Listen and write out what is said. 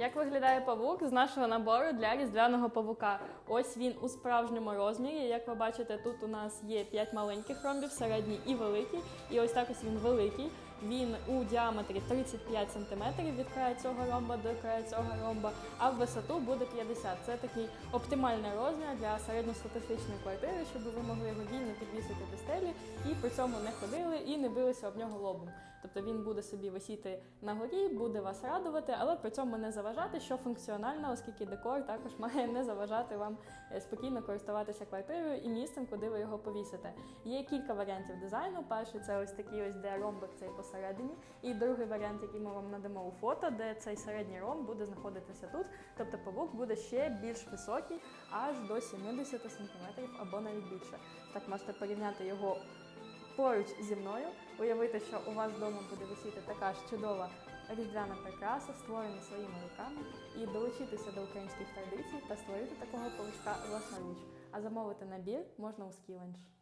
Як виглядає павук з нашого набору для різдвяного павука? Ось він у справжньому розмірі. Як ви бачите, тут у нас є 5 маленьких ромбів, середній і великий. І ось так ось він великий. Він у діаметрі 35 см від краю цього ромба до краю цього ромба, а в висоту буде 50. Це такий оптимальний розмір для середньостатистичної квартири, щоб ви могли його вільно підвісити до стелі і при цьому не ходили і не билися об нього лобом. Тобто він буде собі висіти на горі, буде вас радувати, але при цьому не заважати, що функціонально, оскільки декор також має не заважати вам е, спокійно користуватися квартирою і місцем, куди ви його повісите. Є кілька варіантів дизайну. Перший це ось такий ось, де ромбик цей посередині. І другий варіант, який ми вам надамо у фото, де цей середній ромб буде знаходитися тут. Тобто павук буде ще більш високий, аж до 70 см або навіть більше. Так можете порівняти його поруч зі мною, уявити, що у вас вдома буде висіти така ж чудова різдвяна прикраса, створена своїми руками, і долучитися до українських традицій та створити такого павучка власноруч. А замовити набір можна у Skillenge.